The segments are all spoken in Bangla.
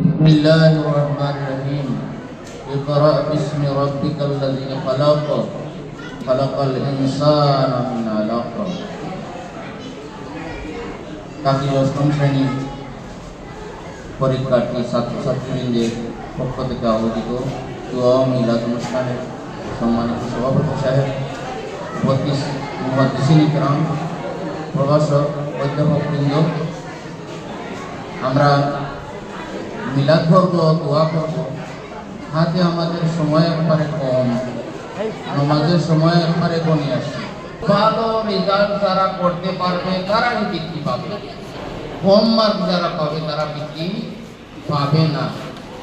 بسم الله الرحمن الرحيم اقرأ باسم ربك الذي خلق خلق الإنسان من علق কাকি অষ্টম শ্রেণী পরীক্ষার্থী ছাত্রছাত্রীবৃন্দের পক্ষ থেকে আয়োজিত দোয়া ও মিলাদ অনুষ্ঠানের সম্মানিত সভাপতি সাহেব মহাদিসিন ইকরাম প্রভাষক অধ্যাপকবৃন্দ আমরা মিলাদ করব দোয়া করব। হাতে আমাদের সময় একবারে কম। নমাজের সময় একবারে কমে আসছে ভালো রেজাল্ট যারা করতে পারবে তারাই বৃত্তি পাবে। মার্ক যারা পাবে, তারা বৃত্তি পাবে না।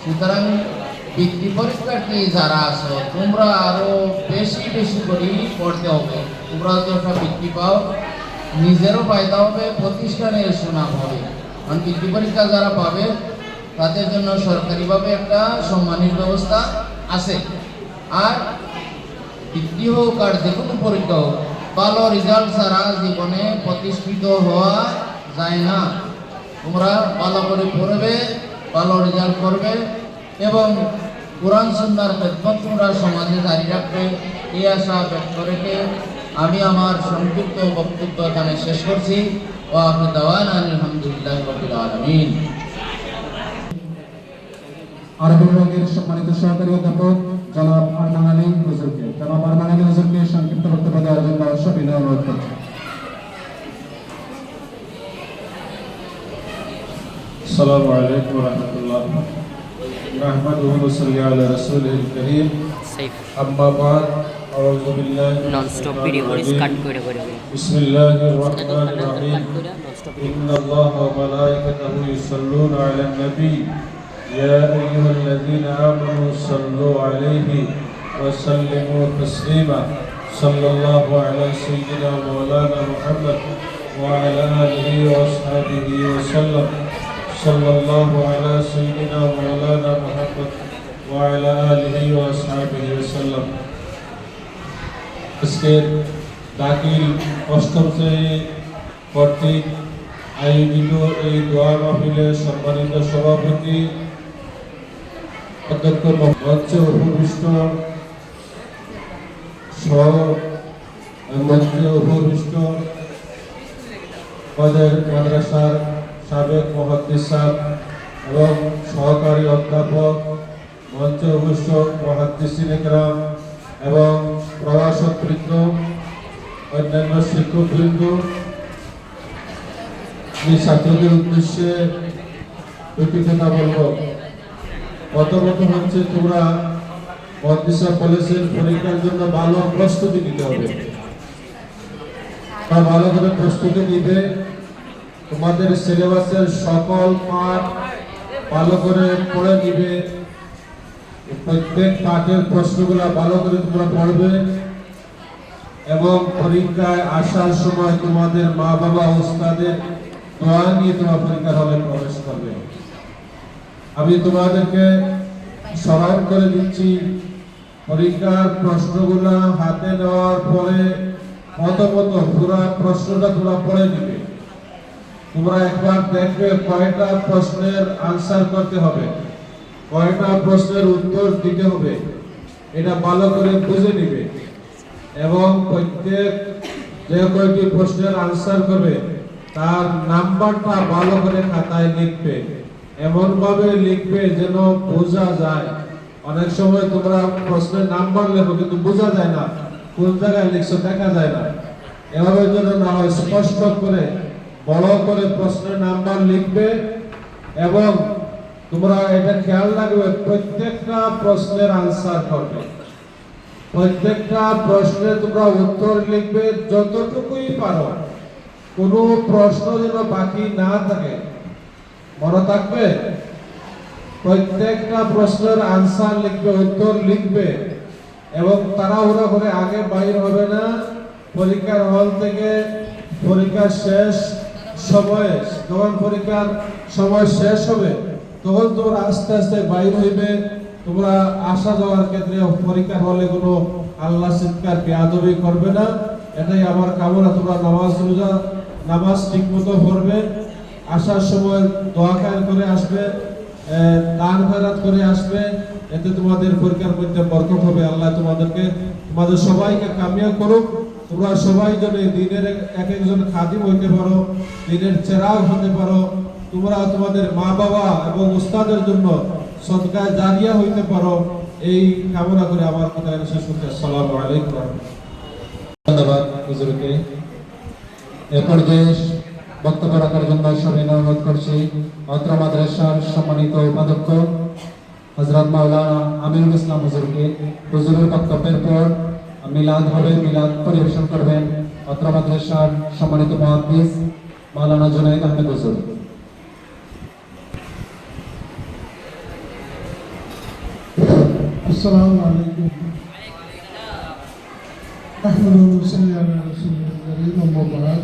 সুতরাং বৃত্তি পরীক্ষার্থী যারা আছো, তোমরা আরও বেশি বেশি করে পড়তে হবে। তোমরা যখন বৃত্তি পাও, নিজেরও ফায়দা হবে, প্রতিষ্ঠানের সুনাম হবে। কারণ বৃত্তি পরীক্ষা যারা পাবে তাদের জন্য সরকারিভাবে একটা সম্মানের ব্যবস্থা আছে। আর বৃত্তি হোক আর যে কোনো পরীক্ষা হোক, ভালো রেজাল্ট ছাড়া জীবনে প্রতিষ্ঠিত হওয়া যায় না। তোমরা ভালো করে পড়বে, ভালো রেজাল্ট করবে এবং কোরআন, সুন্নার খেদমত তোমরা সমাজে জারি রাখবে, এই আশা ব্যক্ত রেখে আমি আমার সংক্ষিপ্ত বক্তব্য এখানে শেষ করছি। ও আপনি দাওয়ান আলহামদুলিল্লাহ আলমিন। আরবি বিভাগের সম্মানিত সহকারী অধ্যাপক জনাব আরমান আলী হুজুরকে জনাব আরমান আলী হুজুরকে সংক্ষিপ্ত বক্তব্য দেওয়ার জন্য সবিনয় অনুরোধ করছি السلام عليكم ورحمة الله نحمده ونصلي على رسوله الكريم সেফ أما بعد أعوذ بالله من নন স্টপ الشيطان ভিডিও করে الرجيم. কাট করে করে بسم الله الرحمن কাট الرحيم করে নন স্টপ إن الله وملائكته يصلون على النبي يا أيها الذين آمنوا صلوا عليه وسلموا تسليما صلى الله على سيدنا مولانا محمد وعلى آله وأصحابه وسلم صلى الله على سيدنا مولانا محمد وعلى آله وأصحابه وسلم আজকের দাখিল অষ্টম শ্রেণী কর্তৃক আয়োজিত এই দোয়া মাহফিলের সম্মানিত সভাপতি অধ্যক্ষ মঞ্চে উপবিষ্ট সহ মঞ্চে উপবিষ্ট আমাদের মাদ্রাসার সাবেক মহাদ্দিস সাহেব এবং সহকারী অধ্যাপক, মঞ্চে উপবিষ্ট মহাদ্দিসিন একরাম এবং প্রভাষকবৃন্দ, অন্যান্য শিক্ষকবৃন্দ। আমি ছাত্রদের উদ্দেশ্যে দুটি বলব। প্রথমত হচ্ছে তোমরা মন্দিসা কলেজের পরীক্ষার জন্য ভালো প্রস্তুতি নিতে হবে। তা ভালো করে প্রস্তুতি নিবে তোমাদের সিলেবাসের সকল পাঠ ভালো করে পড়ে নিবে। প্রত্যেক পাঠের প্রশ্নগুলো ভালো করে তোমরা পড়বে এবং পরীক্ষায় আসার সময় তোমাদের মা বাবা ওস্তাদের দোয়া নিয়ে তোমার পরীক্ষার হলে প্রবেশ করবে। আমি তোমাদেরকে স্মরণ করে দিচ্ছি, পরীক্ষার প্রশ্নগুলো হাতে নেওয়ার পরে প্রথমত পুরা প্রশ্নটা তোমরা পড়ে দিবে তোমরা একবার দেখবে কয়টা প্রশ্নের আনসার করতে হবে, কয়টা প্রশ্নের উত্তর দিতে হবে, এটা ভালো করে বুঝে নিবে। এবং প্রত্যেক যে কয়টি প্রশ্নের আনসার করবে, তার নাম্বারটা ভালো করে খাতায় লিখবে। এমন ভাবে লিখবে যেন বোঝা যায়। অনেক সময় তোমরা প্রশ্নের নাম্বার লেখো কিন্তু বোঝা যায় না। কোন জায়গায় লিখছো দেখা যায় না। এভাবে যেন না হয়, স্পষ্ট করে, বড় করে প্রশ্নের নাম্বার লিখবে এবং তোমরা এটা খেয়াল রাখবে, প্রত্যেকটা প্রশ্নের আনসার করবে। প্রত্যেকটা প্রশ্নে তোমরা উত্তর লিখবে যতটুকুই পারো। কোনো প্রশ্ন যেন বাকি না থাকে। মনে থাকবে? প্রত্যেকটা প্রশ্নের আনসার লিখবে, উত্তর লিখবে এবং তাড়াহুড়া করে আগে বাইর হবে না। পরীক্ষার হল থেকে পরীক্ষার শেষ সময়ে, যখন পরীক্ষার সময় শেষ হবে, তখন তোমরা আস্তে আস্তে বাইর হইবে। তোমরা আসা যাওয়ার ক্ষেত্রে পরীক্ষার হলে কোনো আল্লাহ চিৎকার বেয়াদবি করবে না। এটাই আমার কামনা। তোমরা নামাজ রোজা, নামাজ ঠিক মতো পড়বে। আসার সময় দোয়া করে আসবে দান খয়রাত করে আসবে, এতে তোমাদের পরীক্ষার মধ্যে বরকত হবে। আল্লাহ তোমাদেরকে, তোমাদের সবাইকে কামিয়া করুক। তোমরা সবাই যেন দিনের এক একজন খাদিম হইতে পারো, দিনের চেরাগ হতে পারো। তোমরা তোমাদের মা বাবা এবং উস্তাদের জন্য সদকায় জারিয়া হইতে পারো। এই কামনা করে আমার কথা শেষ করতে আসসালামু আলাইকুম। ধন্যবাদ হুজুরকে। এ পর্যায়ে বক্তব্য রাখার জন্য সবিনয় অনুরোধ করছি অত্র মাদ্রাসার সম্মানিত উপাধ্যক্ষ হজরত মাওলানা আমিনুল ইসলাম হুজুরকে হুজুরের বক্তব্যের পর মিলাদ হবে মিলাদ পরিবেশন করবেন অত্র মাদ্রাসার সম্মানিত মহাদিস মাওলানা জুনাইদ আহমেদ হুজুর السلام عليكم أحمد ونصلي على رسول الكريم أما بعد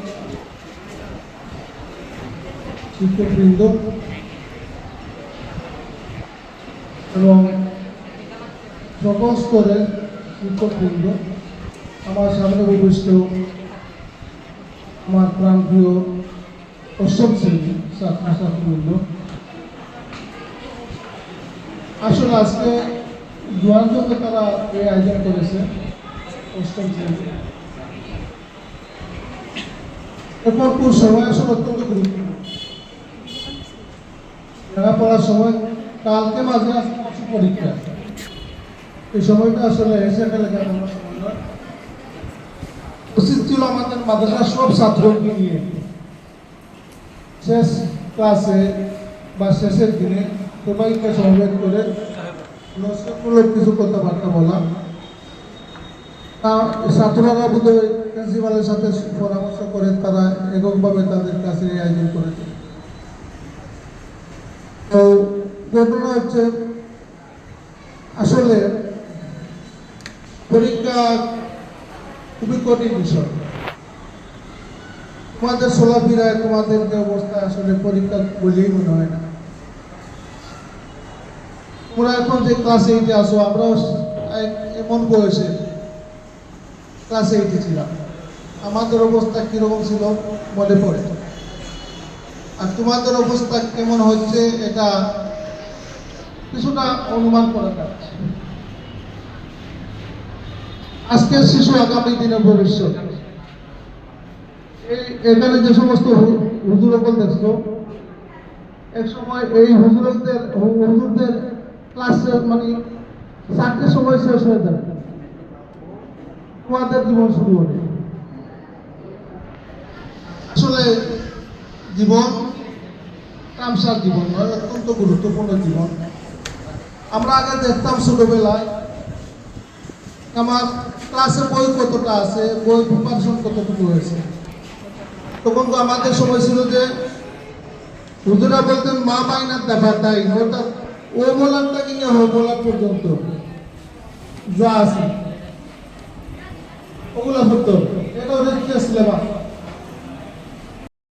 শিক্ষকবৃন্দ এবং সকল স্তরের শিক্ষকবৃন্দ আমার সামনে উপবিষ্ট আমার প্রাণপ্রিয় অষ্টম শ্রেণি ছাত্রছাত্রীবৃন্দ আসলে আজকে জোয়ার জন্য তারা এই আয়োজন করেছে অষ্টম শ্রেণি এরপর সময় আসলে অত্যন্ত গুরুত্বপূর্ণ লেখাপড়ার সময় কালকে মাঝে আসছে পরীক্ষা। এই সময়টা আসলে এসে লেখাপড়ার উচিত ছিল আমাদের মাদ্রাসার সব ছাত্রকে নিয়ে। শেষ ক্লাসে বা শেষের দিনে সবাইকে সমবেত করে নমস্কারমূলক কিছু কথাবার্তা বলা ছাত্ররা বোধহয় প্রিন্সিপালের সাথে পরামর্শ করে তারা এককভাবে তাদের কাছে আয়োজন করেছে ঘটনা হচ্ছে, আসলে পরীক্ষা খুবই কঠিন বিষয়। তোমাদের চলাফেরায় তোমাদের যে অবস্থা আসলে পরীক্ষা বলেই মনে হয় না। তোমরা এখন যে ক্লাস এইটে আসো আমরাও এমন বয়সে ক্লাস এইটে ছিলাম। আমাদের অবস্থা কীরকম ছিল মনে পড়ে। আর তোমাদের অবস্থা কেমন হচ্ছে, এটা কিছুটা অনুমান করা যাচ্ছে। আজকের শিশু আগামী দিনের ভবিষ্যৎ। এই এখানে যে সমস্ত হুজুরকল দেখছ, এক সময় এই হুজুরদের হুজুরদের ক্লাস মানে চারটের সময় শেষ হয়ে যাবে তোমাদের জীবন শুরু হবে। আসলে জীবন কামসার জীবন নয়, অত্যন্ত গুরুত্বপূর্ণ জীবন। আমরা আগে দেখতাম ছোটবেলায়, আমার ক্লাসে বই কতটা আছে, বই প্রিপারেশন কতটুকু হয়েছে। তখন তো আমাদের সময় ছিল যে হুজুরা বলতেন, মা বাইনার দেখা তাই অর্থাৎ ও বলার থেকে নিয়ে হো বলার পর্যন্ত যা আছে, ওগুলা হতো। এটা হচ্ছে সিলেবাস।